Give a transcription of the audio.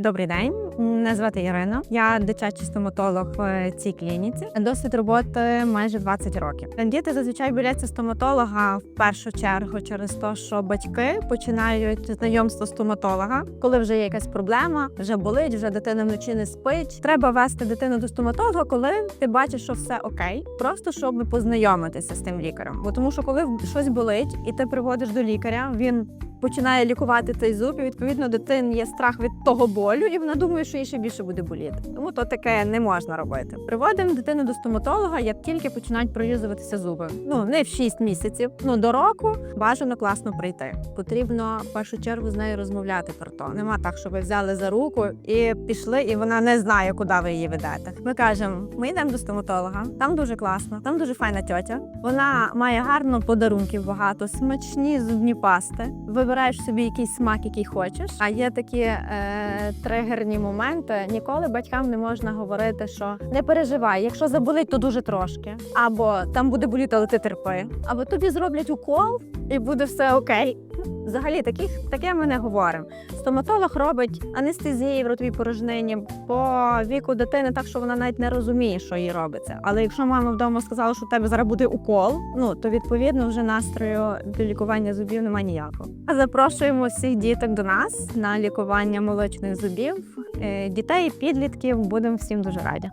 Добрий день, мене звати Ірина. Я дитячий стоматолог в цій клініці. Досвід роботи майже 20 років. Діти зазвичай боляться стоматолога в першу чергу через те, що батьки починають знайомство стоматолога, коли вже є якась проблема, вже болить, вже дитина вночі не спить. Треба вести дитину до стоматолога, коли ти бачиш, що все окей, просто щоб познайомитися з тим лікарем. Бо тому, що коли щось болить, і ти приводиш до лікаря, він починає лікувати цей зуб, і відповідно дитин є страх від того болю, і вона думає, що їй ще більше буде боліти. Тому то таке не можна робити. Приводимо дитину до стоматолога, як тільки починають прорізуватися зуби. Ну не в 6 місяців. Ну до року бажано класно прийти. Потрібно в першу чергу з нею розмовляти про то. Нема так, що ви взяли за руку і пішли, і вона не знає, куди ви її ведете. Ми кажемо, ми йдемо до стоматолога. Там дуже класно, там дуже файна тьотя. Вона має гарно подарунків багато, смачні зубні пасти. Вибираєш собі якийсь смак, який хочеш. А є такі е, тригерні моменти. Ніколи батькам не можна говорити, що не переживай, якщо заболить, то дуже трошки. Або там буде боліти, але ти терпи. Або тобі зроблять укол і буде все окей. Взагалі, таких таке ми не говоримо. Стоматолог робить анестезії в ротовій порожнині по віку дитини, так що вона навіть не розуміє, що їй робиться. Але якщо мама вдома сказала, що в тебе зараз буде укол, ну то відповідно вже настрою до лікування зубів немає ніякого. А запрошуємо всіх діток до нас на лікування молочних зубів. Е, Дітей підлітків будемо всім дуже раді.